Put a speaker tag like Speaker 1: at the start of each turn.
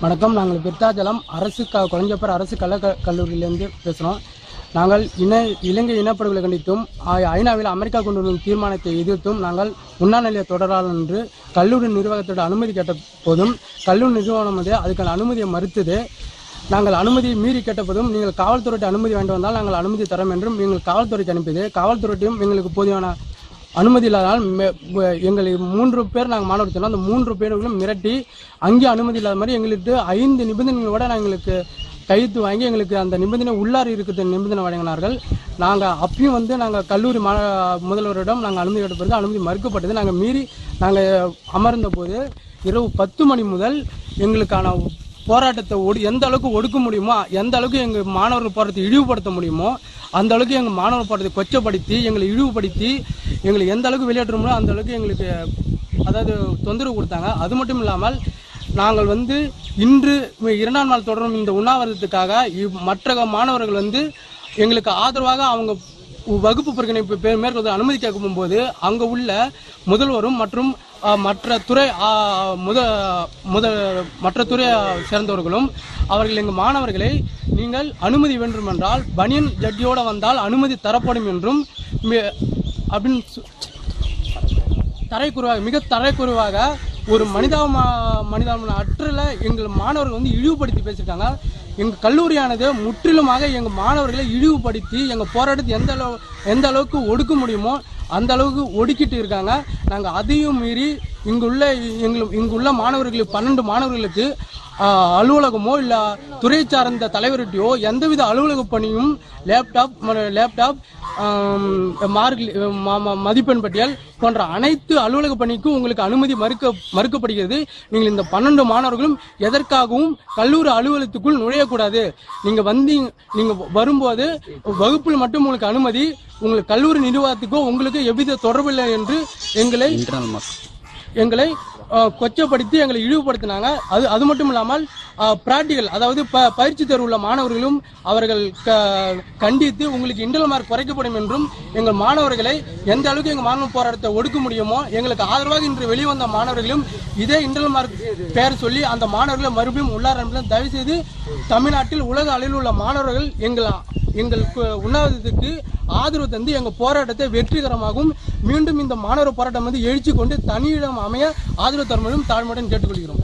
Speaker 1: வணக்கம். நாங்கள் விருத்தாச்சலம் அரசு க குழந்தைப்பர் அரசு கல கல்லூரியிலேருந்து பேசுகிறோம் நாங்கள் இன இலங்கை இனப்படுகொலை கண்டித்தும் ஐநாவில் அமெரிக்கா கொண்டு வரும் தீர்மானத்தை எதிர்த்தும் நாங்கள் உண்ணா நிலைய தொடராளர் என்று கல்லூரி நிர்வாகத்தோட அனுமதி கேட்ட போதும் கல்லூரி நிறுவனம் வந்து அதுக்கான அனுமதியை மறுத்தது. நாங்கள் அனுமதி மீறி கேட்டபோதும் நீங்கள் காவல்துறைக்கு அனுமதி வேண்டும் வந்தால் நாங்கள் அனுமதி தரோம் என்றும் எங்கள் காவல்துறைக்கு அனுப்பியது. காவல்துறையும் எங்களுக்கு போதியான அனுமதி இல்லாததால் எங்களை மூன்று பேர் நாங்கள் மாணவர் சொன்னோம் அந்த மூன்று பேர்களும் மிரட்டி அங்கேயும் அனுமதி இல்லாத மாதிரி எங்களுக்கு ஐந்து நிபந்தனைகளோட நான் எங்களுக்கு கைத்து வாங்கி எங்களுக்கு அந்த நிபந்தனை உள்ளார் இருக்கிற நிபந்தனை வழங்கினார்கள். நாங்கள் அப்பயும் வந்து நாங்கள் கல்லூரி மா முதல்வரிடம் நாங்கள் அனுமதி எடுப்பது அனுமதி மறுக்கப்பட்டது. நாங்கள் மீறி நாங்கள் அமர்ந்த போது இரவு பத்து மணி முதல் எங்களுக்கான போராட்டத்தை ஒடு எந்த அளவுக்கு ஒடுக்க முடியுமோ எந்த அளவுக்கு எங்கள் மாணவர்கள் போராட்டத்தை இழிவுபடுத்த முடியுமோ அந்த அளவுக்கு எங்கள் மாணவர் போராட்டத்தை கொச்சப்படுத்தி எங்களை இழிவுபடுத்தி எங்களுக்கு எந்த அளவுக்கு வெளியேற்ற அந்த அளவுக்கு எங்களுக்கு அதாவது தொந்தரவு கொடுத்தாங்க. அது மட்டும் இல்லாமல் நாங்கள் வந்து இன்று இரண்டாம் நாள் தொடரும் இந்த உண்ணாவிரதத்துக்காக இவ்- மற்ற மாணவர்கள் வந்து எங்களுக்கு ஆதரவாக அவங்க வகுப்பு புறக்கணிப்பு பே- மேற்கொண்டு அனுமதி கேட்கும் போது அங்கே உள்ள முதல்வரும் மற்றும் மற்ற துறை முத முத மற்ற துறை சேர்ந்தவர்களும் அவர்கள் எங்கள் மாணவர்களை நீங்கள் அனுமதி வேண்டும் என்றால் பனியன் ஜட்டியோடு வந்தால் அனுமதி தரப்படும் என்றும் அப்படின்னு சொ- தரைக்குறைவாக மிக தரைக்குறைவாக ஒரு மனிதாபமா மனிதாபமான அற்றில் எங்கள் மாணவர்கள் வந்து இழிவுபடுத்தி பேசியிருக்காங்க. எங்கள் கல்லூரியானது முற்றிலுமாக எங்கள் மாணவர்களை இழிவுபடுத்தி எங்கள் போராட்டத்தை எந்த அளவு எந்த அளவுக்கு ஒடுக்க முடியுமோ அந்த அளவுக்கு ஒடுக்கிட்டு இருக்காங்க. நாங்கள் அதையும் மீறி இங்குள்ள எங்களுக்கு இங்குள்ள மாணவர்களுக்கு பன்னெண்டு மாணவர்களுக்கு அலுவலகமோ இல்லை துறை சார்ந்த தலைவர்கிட்டையோ எந்தவித அலுவலக பணியும் லேப்டாப் லேப்டாப் மார்க் மதிப்பெண் பட்டியல் போன்ற அனைத்து அலுவலக பணிக்கும் உங்களுக்கு அனுமதி மறுக்க மறுக்கப்படுகிறது. நீங்கள் இந்த பன்னெண்டு மாணவர்களும் எதற்காகவும் கல்லூரி அலுவலகத்துக்குள் நுழையக்கூடாது. நீங்க வந்தீங்க நீங்க வரும்போது வகுப்பில் மட்டும் உங்களுக்கு அனுமதி உங்களுக்கு கல்லூரி நிர்வாகத்துக்கோ உங்களுக்கு எவ்வித தொடர்பில்லை என்று எங்களை எங்களை கொச்சப்படுத்தி எங்களை இழிவுபடுத்தினாங்க. அது அது மட்டும் இல்லாமல் பிராக்டிகல் அதாவது ப பயிற்சி தேர்வு உள்ள மாணவர்களும் அவர்கள் க- கண்டித்து உங்களுக்கு இண்டல் மார்க் குறைக்கப்படும் என்றும் எங்கள் மாணவர்களை எந்த அளவுக்கு எங்கள் மாணவ போராட்டத்தை ஒடுக்க முடியுமோ எங்களுக்கு ஆதரவாக இன்று வெளிவந்த மாணவர்களும் இதே இண்டல் மார்க் பெயர் சொல்லி அந்த மாணவர்களை மறுபடியும் உள்ளார் என்பதை தயவு செய்து தமிழ்நாட்டில் உலக அளவில் உள்ள மாணவர்கள் எங்கள் எங்கள் கு- உண்ணாவிரதத்துக்கு ஆதரவு தந்து எங்கள் போராட்டத்தை வெற்றிகரமாகவும் மீண்டும் இந்த மாணவர் போராட்டம் வந்து எழுச்சி கொண்டு தனியிடம் அமைய ஆதரவு தருமாறும் தாழ்மையுடன் கேட்டுக்கொள்கிறோம்.